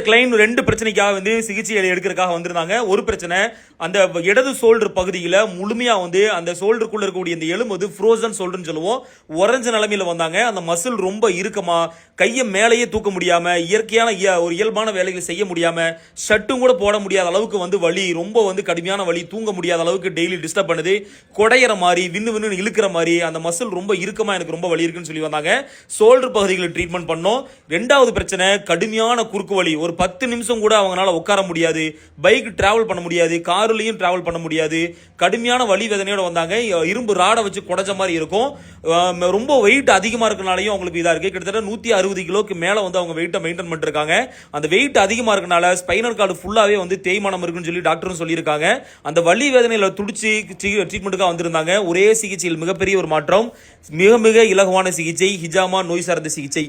Kline ரெண்டு பிரச்சனைக்காக வந்து சிகிச்சை எடுக்கிறதுக்காக வந்திருந்தாங்க. ஒரு பிரச்சனை அந்த இடது சோல்டர் பகுதியில் முழுமையா வந்து அந்த சோல்டருக்குள்ளே இருக்கக்கூடிய இந்த எலும்பு வந்து ஃப்ரோசன் சோல்டர்னு சொல்லுவோம். உறைஞ்ச நிலமையில் வந்தாங்க. அந்த மசில் ரொம்ப இறுக்கமா கையை மேலேயே தூக்க முடியாம இயற்கையான இய- ஒரு இயல்பான வேலைகளை செய்ய முடியாம ஷர்ட்டும் கூட போட முடியாத அளவுக்கு வந்து வலி ரொம்ப வந்து கடுமையான வலி தூங்க முடியாத அளவுக்கு டெய்லி டிஸ்டர்ப் பண்ணுது. குடையிற மாதிரி விண்ணு விண்ணு இழுக்கிற மாதிரி அந்த மசில் ரொம்ப இறுக்கமா எனக்கு ரொம்ப வலி இருக்குன்னு சொல்லி வந்தாங்க. சோல்டர் பகுதிகளில் ட்ரீட்மெண்ட் பண்ணோம். ரெண்டாவது பிரச்சனை கடுமையான குறுக்கு வலி. ஒரு பத்து நிமிஷம் கூட அவங்களால உட்கார முடியாது. பைக் டிராவல் பண்ண முடியாது. கார்லேயும் டிராவல் பண்ண முடியாது. கடுமையான வலி வேதனையோட வந்தாங்க. இரும்பு ராடை வச்சு குடைஞ்ச மாதிரி இருக்கும். ரொம்ப வெயிட் அதிகமாக இருக்கனாலையும் அவங்களுக்கு இதாக இருக்குது கிட்டத்தட்ட நூற்றி அறுபது கிலோக்கு மேலே வந்து அவங்க வெயிட்டை மெயின்டைன் பண்ணிருக்காங்க. அந்த வெயிட் அதிகமாக இருக்கனால ஸ்பைனல் கார்டு ஃபுல்லாகவே வந்து தேய்மானம் இருக்குன்னு சொல்லி டாக்டரும் சொல்லியிருக்காங்க. அந்த வலி வேதனையில் துடிச்சு ட்ரீட்மெண்ட்டுக்காக வந்திருந்தாங்க. ஒரே சிகிச்சையில் மிகப்பெரிய ஒரு மாற்றம். மிக மிக இலகுவான சிகிச்சை. ஹிஜாமா நோய் சார்ந்த சிகிச்சை.